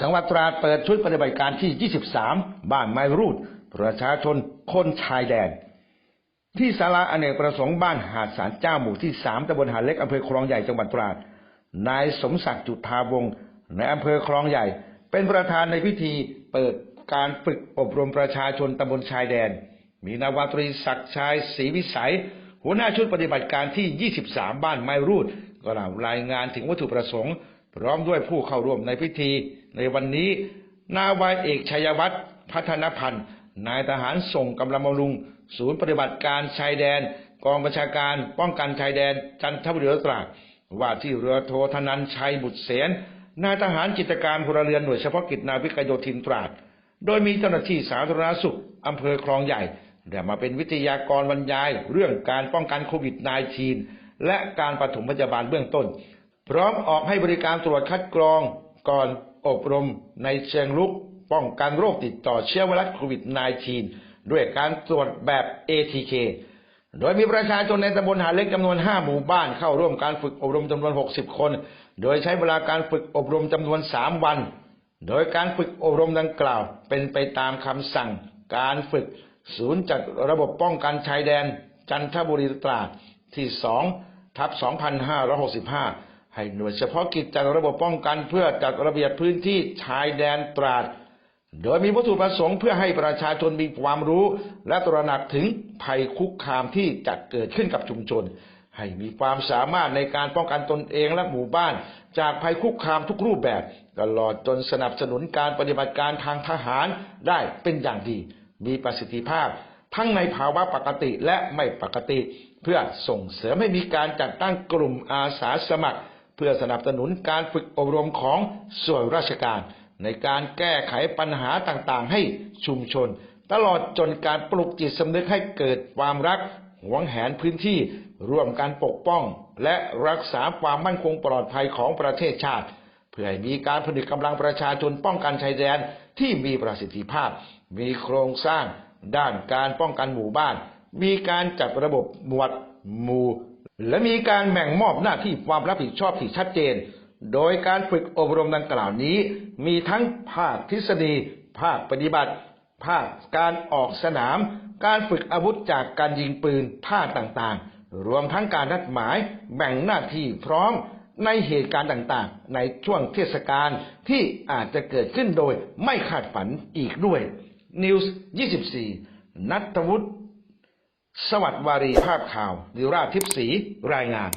จังหวัดตราดเปิดชุดปฏิบัติการที่ 23 บ้านไม้รูด ประชาชนคนชายแดน ที่ศาลาอเนกประสงค์บ้านหาดสารเจ้าหมู่ที่สามตำบลหาดเล็กอำเภอคลองใหญ่จังหวัดตราด นายสมศักดิ์จุฑาวงศ์ในอำเภอคลองใหญ่ เป็นประธานในพิธีเปิดการฝึกอบรมประชาชนตำบลชายแดน มีนาวาตรีศักดิ์ชัยศรีวิสัย หัวหน้าชุดปฏิบัติการที่ 23 บ้านไม้รูดกล่าวรายงานถึงวัตถุประสงค์ พร้อมด้วยผู้เข้าร่วมในพิธี ในวันนี้ นาวาเอกชัยวัฒน์พัฒนพันธ์นายทหารส่งกำลังบำรุง ศูนย์ปฏิบัติการชายแดน กองประชาการป้องกันชายแดน จันทบุรีตราดว่าที่เรือโทธนันชัยบุตรเสนนายทหารกิจการพลเรือนหน่วยเฉพาะกิจนาวิกโยธินตราด โดยมีเจ้าหน้าที่สาธารณสุขอำเภอคลองใหญ่ได้มาเป็นวิทยากรบรรยาย เรื่องการป้องกันโควิด -19 และการปฐมพยาบาลเบื้องต้น พร้อมออกให้บริการตรวจคัดกรองก่อนอบรมในเชิงลุกป้องกันโรคติดต่อเชื้อไวรัสโควิด -19 ด้วยการตรวจแบบ ATK โดยมีประชาชนในตำบลหาเล็กจำนวน 5 หมู่บ้านเข้าร่วมการฝึกอบรมจำนวน 60 คน โดยใช้เวลาการฝึกอบรมจำนวน 3 วัน โดยการฝึกอบรมดังกล่าว เป็นไปตามคำสั่ง การฝึกศูนย์จัดระบบป้องกันชายแดน จันทบุรีตราดที่ 2 ทับ 2565 ให้หน่วยเฉพาะกิจจัดระบบป้องกันเพื่อจัดระเบียบพื้นที่ชายแดนตราด โดยมีวัตถุประสงค์เพื่อให้ประชาชนมีความรู้ และตระหนักถึงภัยคุกคามที่จะเกิดขึ้นกับชุมชน ให้มีความสามารถในการป้องกันตนเองและหมู่บ้าน จากภัยคุกคามทุกรูปแบบ ตลอดจนสนับสนุนการปฏิบัติการทางทหารได้เป็นอย่างดี มีประสิทธิภาพ ทั้งในภาวะปกติและไม่ปกติ เพื่อส่งเสริมให้มีการจัดตั้งกลุ่มอาสาสมัคร พื่อสนับสนุนการฝึกอบรมของส่วนราชการ ในการแก้ไขปัญหาต่างๆ ให้ชุมชน ตลอดจนการปลุกจิตสำนึกให้เกิดความรักหวงแหนพื้นที่ร่วมกันปกป้อง และรักษาความมั่นคงปลอดภัยของประเทศชาติ เพื่อให้มีการผลิตกำลังประชาชนป้องกันชายแดนที่มีประสิทธิภาพ มีโครงสร้าง ด้านการป้องกันหมู่บ้าน มีการจัดระบบหมวดหมู่ และมีการแบ่งมอบหน้าที่ความรับผิดชอบที่ชัดเจน โดยการฝึกอบรมดังกล่าวนี้ มีทั้งภาคทฤษฎี ภาคปฏิบัติ ภาคการออกสนาม การฝึกอาวุธจากการยิงปืนท่าต่างๆ รวมทั้งการนัดหมายแบ่งหน้าที่พร้อมในเหตุการณ์ต่างๆ ในช่วงเทศกาลที่อาจจะเกิดขึ้นโดยไม่คาดฝันอีกด้วย News 24 นัทวุฒิ สวัสดิ์วารีภาพข่าวดิราชทิพสีรายงาน